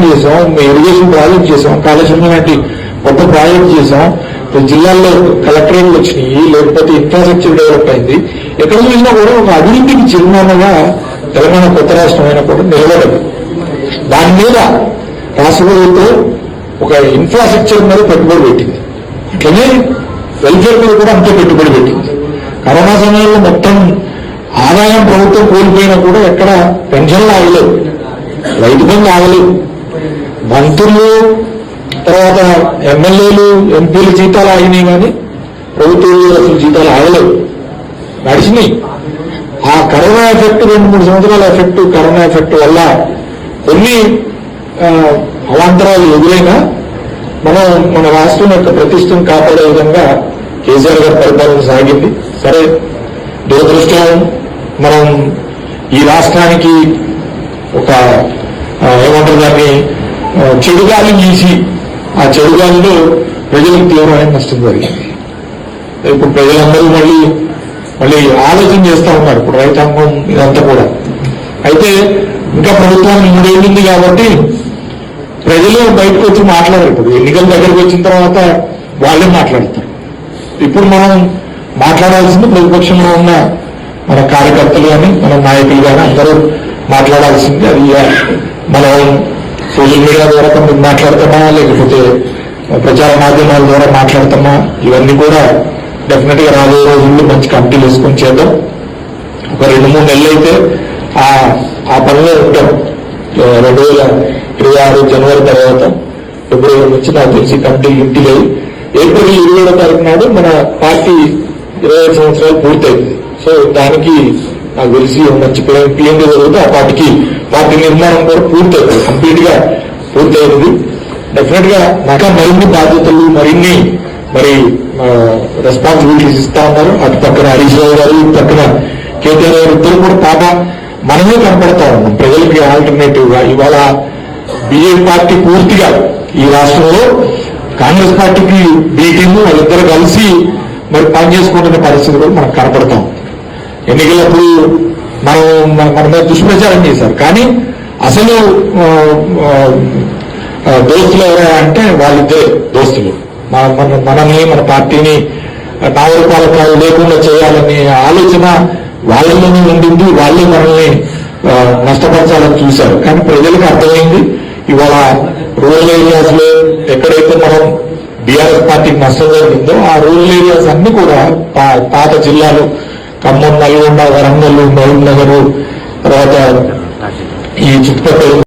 Development చేసాం irrigation project చేసాం కాళేశ్వరం లాంటి కొత్త ప్రాజెక్ట్ చేసాం జిల్లాల్లో కలెక్టరేట్లు వచ్చినాయి లేకపోతే ఇన్ఫ్రాస్ట్రక్చర్ డెవలప్ అయింది. ఎక్కడ చూసినా కూడా ఒక అభివృద్ధికి చిరునామాగా తెలంగాణ కొత్త రాష్ట్రం అయినా కూడా నిలబడదు. దాని మీద రాష్ట్ర ప్రభుత్వం ఒక ఇన్ఫ్రాస్ట్రక్చర్ మీద పెట్టుబడి పెట్టింది. అట్లనే వెల్ఫేర్ మీద కూడా అంతే పెట్టుబడి పెట్టింది. కరోనా సమయంలో మొత్తం ఆదాయం ప్రభుత్వం కోల్పోయినా కూడా ఎక్కడ పెన్షన్లు ఆగలేదు. రైతు బంధు ఆగలేదు. మంత్రులు తర్వాత ఎమ్మెల్యేలు ఎంపీలు జీతాలు ఆగినాయి కానీ ప్రభుత్వ ఉద్యోగస్తుల జీతాలు ఆగలేవు నడిచినాయి. ఆ కరోనా ఎఫెక్ట్ రెండు మూడు సంవత్సరాల ఎఫెక్ట్ కరోనా ఎఫెక్ట్ వల్ల కొన్ని అవాంతరాలు ఎదురైనా మనం మన రాష్ట్రం యొక్క ప్రతిష్టను కాపాడే విధంగా కేసీఆర్ గారి పరిపాలన సాగింది. సరే దురదృష్టం మనం ఈ రాష్ట్రానికి ఒక ఏమంటారు దాన్ని చెడుగాలి గీసి ఆ చెడుగాలిలో ప్రజలకు తీవ్రమైన నష్టం జరిగింది. ఇప్పుడు ప్రజలందరూ మళ్ళీ మళ్ళీ ఆలోచన చేస్తూ ఉన్నారు ఇప్పుడు రైతాంగం ఇదంతా కూడా. అయితే ఇంకా ప్రభుత్వం మూడేళ్ళుంది కాబట్టి ప్రజలు బయటకు వచ్చి మాట్లాడరు. ఇప్పుడు ఎన్నికల దగ్గరకు వచ్చిన తర్వాత వాళ్ళే మాట్లాడతారు. ఇప్పుడు మనం మాట్లాడాల్సింది ప్రతిపక్షంలో ఉన్న మన కార్యకర్తలు కానీ మన నాయకులు కానీ అందరూ మాట్లాడాల్సింది అది మనం సోషల్ మీడియా ద్వారా కొంత మాట్లాడతామా? లేకపోతే ప్రచార మాధ్యమాల ద్వారా మాట్లాడతామా? ఇవన్నీ కూడా డెఫినెట్గా రాబోయే రోజుల్లో మంచి కమిటీలు వేసుకొని చేద్దాం. ఒక రెండు మూడు నెలలు అయితే ఆ ఆ పనిలో ఉంటాం రెండు వేల ఇరవై ఆరు జనవరి తర్వాత ఫిబ్రవరి నుంచి నాకు తెలిసి కమిటీ ఇంటికి ఏప్రిల్ ఇరవై ఏడో తారీఖు నాడు మన పార్టీ ఇరవై ఐదు సంవత్సరాలు పూర్తయింది. సో దానికి నాకు తెలిసి ఒక మంచి పిఎండి జరుగుతుంది ఆ పార్టీకి పార్టీ నిర్మాణం కూడా పూర్తయింది. కంప్లీట్గా పూర్తయింది డెఫినెట్గా నాకు మరిన్ని బాధ్యతలు మరిన్ని మరి రెస్పాన్సిబిలిటీస్ ఇస్తా ఉన్నారు. అటు పక్కన హరీష్ రావు గారు ఇటు పక్కన కేటీఆర్ గారు ఇద్దరు కూడా పాప మనమే కనపడతా ఉన్నాం. ప్రజలకి ఆల్టర్నేటివ్గా. ఇవాళ బీజేపీ పార్టీ పూర్తిగా ఈ రాష్ట్రంలో కాంగ్రెస్ పార్టీకి బీ టీమ్ వాళ్ళిద్దరు కలిసి మరి పనిచేసుకుంటున్న పరిస్థితి కూడా మనకు కనపడతాం ఎన్నికలప్పుడు మనం మన- మన మీద దుష్ప్రచారం చేశారు. కానీ అసలు దోస్తులు ఎవరా అంటే వాళ్ళిద్దరే దోస్తులు. మన- మనల్ని మన పార్టీని నాలుగు లేకుండా చేయాలనే ఆలోచన వాళ్ళలోనే ఉండింది. వాళ్ళే మనల్ని నష్టపరచాలని చూశారు. కానీ ప్రజలకు అర్థమైంది ఇవాళ రూరల్ ఏరియాస్లో ఎక్కడైతే మనం బీఆర్ఎస్ పార్టీకి నష్టం జరిగిందో ఆ రూరల్ ఏరియాస్ అన్ని కూడా పాత జిల్లాలు ఖమ్మం నల్గొండ వరంగల్ మహబూబ్ నగర్ తర్వాత ఈ చుట్టుపక్కల